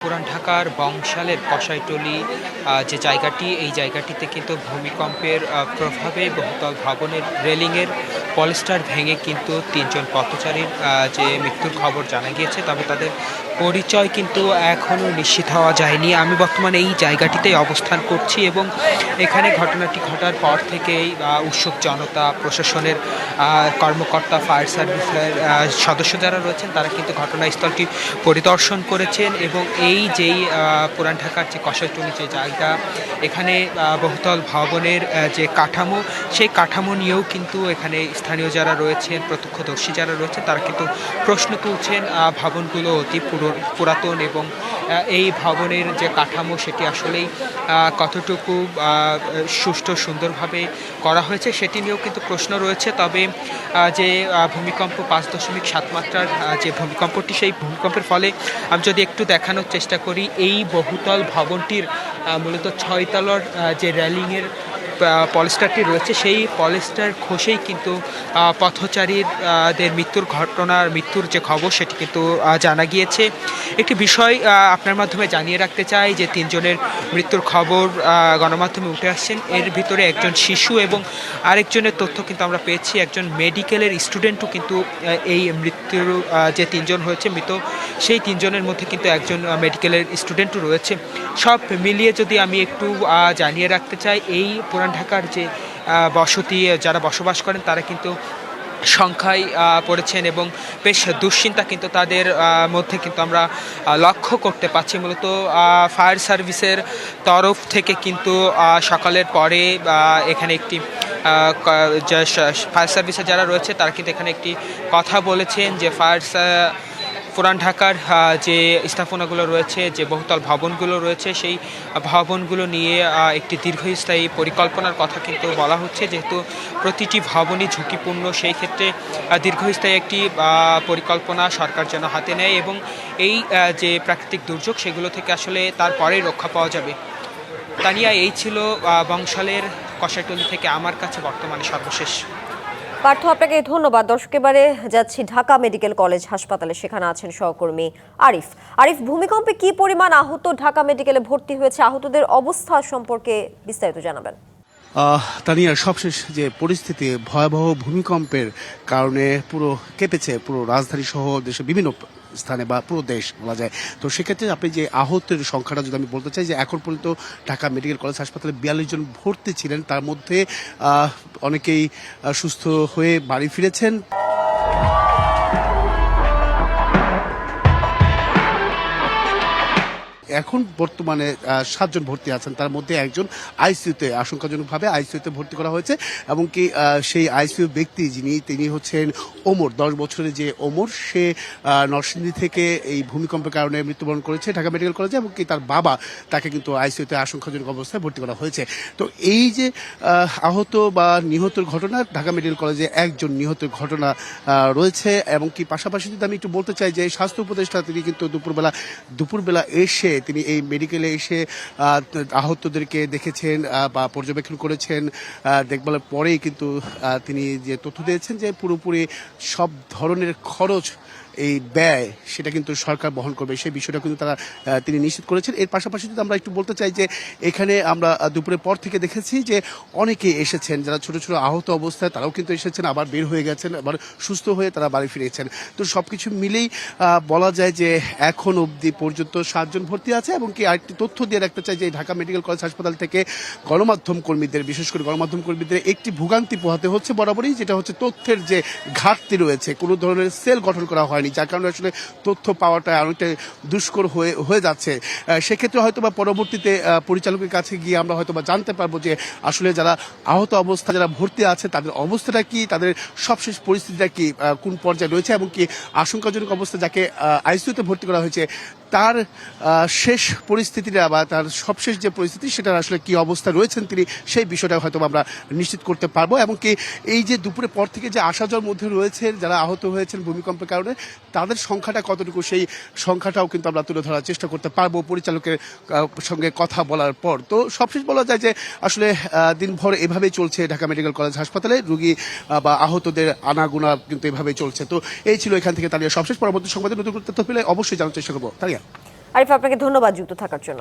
পুরান ঢাকার বংশালের কষাইটলি যে জায়গাটি, এই জায়গাটিতে কিন্তু ভূমিকম্পের প্রভাবে বহুতল ভবনের রেলিংয়ের পলিস্টার ভেঙে কিন্তু তিনজন পথচারীর যে মৃত্যুর খবর জানা গিয়েছে, তবে তাদের পরিচয় কিন্তু এখনও নিশ্চিত হওয়া যায়নি। আমি বর্তমানে এই জায়গাটিতেই অবস্থান করছি এবং এখানে ঘটনাটি ঘটার পর থেকেই উৎসুক জনতা, প্রশাসনের কর্মকর্তা, ফায়ার সার্ভিসের সদস্য যারা রয়েছেন, তারা কিন্তু ঘটনাস্থলটি পরিদর্শন করেছেন এবং এই যেই পুরান ঢাকার যে কষাইটুলি যে জায়গা, এখানে বহুতল ভবনের যে কাঠামো, সেই কাঠামো নিয়েও কিন্তু এখানে স্থানীয় যারা রয়েছেন, প্রত্যক্ষদর্শী যারা রয়েছেন, তারা কিন্তু প্রশ্ন তুলছেন ভবনগুলো অতি পুরো- পুরাতন এবং এই ভবনের যে কাঠামো সেটি আসলেই কতটুকু সুষ্ঠু সুন্দরভাবে করা হয়েছে সেটি নিয়েও কিন্তু প্রশ্ন রয়েছে। তবে যে ভূমিকম্প পাঁচ দশমিক সাত মাত্রার যে ভূমিকম্পটি সেই ভূমিকম্পের ফলে আমি যদি একটু দেখানোর চেষ্টা করি, এই বহুতল ভবনটির মূলত ছয়তলার যে র্যালিংয়ের পলিস্টারটি রয়েছে। সেই পলিস্টার খসেই কিন্তু আহ, পথচারীর আহ, দের মৃত্যুর ঘটনার মৃত্যুর যে খবর সেটি কিন্তু জানা গিয়েছে। একটি বিষয় আপনার মাধ্যমে জানিয়ে রাখতে চাই যে তিনজনের মৃত্যুর খবর গণমাধ্যমে উঠে আসছেন। এর ভিতরে একজন শিশু এবং আরেকজনের তথ্য কিন্তু আমরা পেয়েছি। একজন মেডিকেলের স্টুডেন্টও কিন্তু এই মৃত্যুর যে তিনজন হয়েছে মৃত সেই তিনজনের মধ্যে কিন্তু একজন মেডিকেলের স্টুডেন্টও রয়েছে। সব মিলিয়ে যদি আমি একটু জানিয়ে রাখতে চাই, এই পুরান ঢাকার যে বসতি, যারা বসবাস করেন, তারা কিন্তু সংখ্যায় পড়েছেন এবং বেশ দুশ্চিন্তা কিন্তু তাদের মধ্যে কিন্তু আমরা লক্ষ্য করতে পারছি। মূলত ফায়ার সার্ভিসের তরফ থেকে কিন্তু সকালের পরে এখানে একটি ফায়ার সার্ভিসে যারা রয়েছে, তারা কিন্তু এখানে একটি কথা বলেছেন যে ফায়ার পুরান ঢাকার যে স্থাপনাগুলো রয়েছে, যে বহুতল ভবনগুলো রয়েছে, সেই ভবনগুলো নিয়ে একটি দীর্ঘস্থায়ী পরিকল্পনার কথা কিন্তু বলা হচ্ছে। যেহেতু প্রতিটি ভবনই ঝুঁকিপূর্ণ, সেই ক্ষেত্রে দীর্ঘস্থায়ী একটি পরিকল্পনা সরকার যেন হাতে নেয় এবং এই যে প্রাকৃতিক দুর্যোগ, সেগুলো থেকে আসলে তারপরেই রক্ষা পাওয়া যাবে। তানিয়া, এই ছিল বংশালের কষাইটলি থেকে আমার কাছে বর্তমানে সর্বশেষ। পার্থ, আপনাকে ধন্যবাদ। দর্শক, এবারে যাচ্ছি ঢাকা মেডিকেল কলেজ হাসপাতালে। সেখানে আছেন সহকর্মী আরিফ। আরিফ, ভূমিকম্পে কি পরিমাণ আহত ঢাকা মেডিকেলে ভর্তি হয়েছে? আহতদের অবস্থা সম্পর্কে বিস্তারিত জানাবেন। তানিয়ার সবশেষ যে পরিস্থিতি, ভয়াবহ ভূমিকম্পের কারণে পুরো কেঁপেছে পুরো রাজধানী সহ দেশের বিভিন্ন স্থানে বা পুরো দেশ বলা যায়। তো সেক্ষেত্রে আপনি যে আহতের সংখ্যাটা যদি আমি বলতে চাই, যে এখন পর্যন্ত ঢাকা মেডিকেল কলেজ হাসপাতালে বিয়াল্লিশ জন ভর্তি ছিলেন, তার মধ্যে অনেকেই সুস্থ হয়ে বাড়ি ফিরেছেন। এখন বর্তমানে সাতজন ভর্তি আছেন। তার মধ্যে একজন আইসিইউতে আশঙ্কাজনকভাবে আইসিইউতে ভর্তি করা হয়েছে এবং কি সেই আইসিইউ ব্যক্তি যিনি, তিনি হচ্ছেন ওমর। দশ বছরের যে ওমর, সে নরসিংদী থেকে এই ভূমিকম্পের কারণে মৃত্যুবরণ করেছে ঢাকা মেডিকেল কলেজে এবং কি তার বাবা তাকে কিন্তু আইসিইউতে আশঙ্কাজনক অবস্থায় ভর্তি করা হয়েছে। তো এই যে আহত বা নিহতের ঘটনা, ঢাকা মেডিকেল কলেজে একজন নিহতের ঘটনা রয়েছে এবং কি পাশাপাশি যদি আমি একটু বলতে চাই যে স্বাস্থ্য উপদেষ্টা তিনি কিন্তু দুপুরবেলা দুপুরবেলা এসে তিনি এই মেডিকেলে এসে আহতদেরকে দেখেছেন বা পর্যবেক্ষণ করেছেন দেখবার পরেই কিন্তু তিনি যে তথ্য দিয়েছেন যে পুরোপুরি সব ধরনের খরচ এই ব্যয় সেটা কিন্তু সরকার বহন করবে। সেই বিষয়টা কিন্তু তারা তিনি নিশ্চিত করেছেন। এর পাশাপাশি যদি আমরা একটু বলতে চাই যে, এখানে আমরা দুপুরের পর থেকে দেখেছি যে, অনেকে এসেছেন। যারা ছোট ছোট আহত অবস্থায় তারাও কিন্তু এসেছেন, আবার বের হয়ে গেছেন, আবার সুস্থ হয়ে তারা বাড়ি ফিরেছেন। তো সব কিছু মিলেই বলা যায় যে, এখন অবধি পর্যন্ত সাতজন ভর্তি আছে এবং কি আরেকটি তথ্য দিয়ে রাখতে চাই যে, ঢাকা মেডিকেল কলেজ হাসপাতাল থেকে গণমাধ্যম কর্মীদের, বিশেষ করে গণমাধ্যম কর্মীদের একটি ভোগান্তি পোহাতে হচ্ছে বরাবরই, যেটা হচ্ছে তথ্যের যে ঘাটতি রয়েছে, কোনো ধরনের সেল গঠন করা হয়নি যার কারণে আসলে তথ্য পাওয়াটা অনেকটা দুষ্কর হয়ে হয়ে যাচ্ছে। সেক্ষেত্রে হয়তো বা পরবর্তীতে পরিচালকের কাছে গিয়ে আমরা হয়তো বা জানতে পারব যে আসলে যারা আহত অবস্থা যারা ভর্তি আছে, তাদের অবস্থাটা কি, তাদের সবশেষ পরিস্থিতিটা কি কোন পর্যায়ে রয়েছে এবং কি আশঙ্কাজনক অবস্থা যাকে আইসিউতে ভর্তি করা হয়েছে তার শেষ পরিস্থিতিটা বা তার সবশেষ যে পরিস্থিতি, সেটার আসলে কি অবস্থা রয়েছেন তিনি, সেই বিষয়টা হয়তো আমরা নিশ্চিত করতে পারব। এবং কি এই যে দুপুরে পর থেকে যে আসা যাওয়ার মধ্যে রয়েছে, যারা আহত হয়েছেন ভূমিকম্পের কারণে, তাদের সংখ্যাটা কতটুকু, সেই সংখ্যাটাও কিন্তু আমরা তুলে ধরার চেষ্টা করতে পারব পরিচালকের সঙ্গে কথা বলার পর। তো সবশেষ বলা যায় যে, আসলে দিনভর এভাবেই চলছে ঢাকা মেডিকেল কলেজ হাসপাতালে। রুগী বা আহতদের আনাগুনা কিন্তু এভাবেই চলছে। তো এই ছিল এখান থেকে তালিয়া সবশেষ পরবর্তী সংবাদে। নতুন তথ্য পেলে অবশ্যই জানার চেষ্টা করব। তালিয়া। আরিফ আপনাকে ধন্যবাদ যুক্ত থাকার জন্য।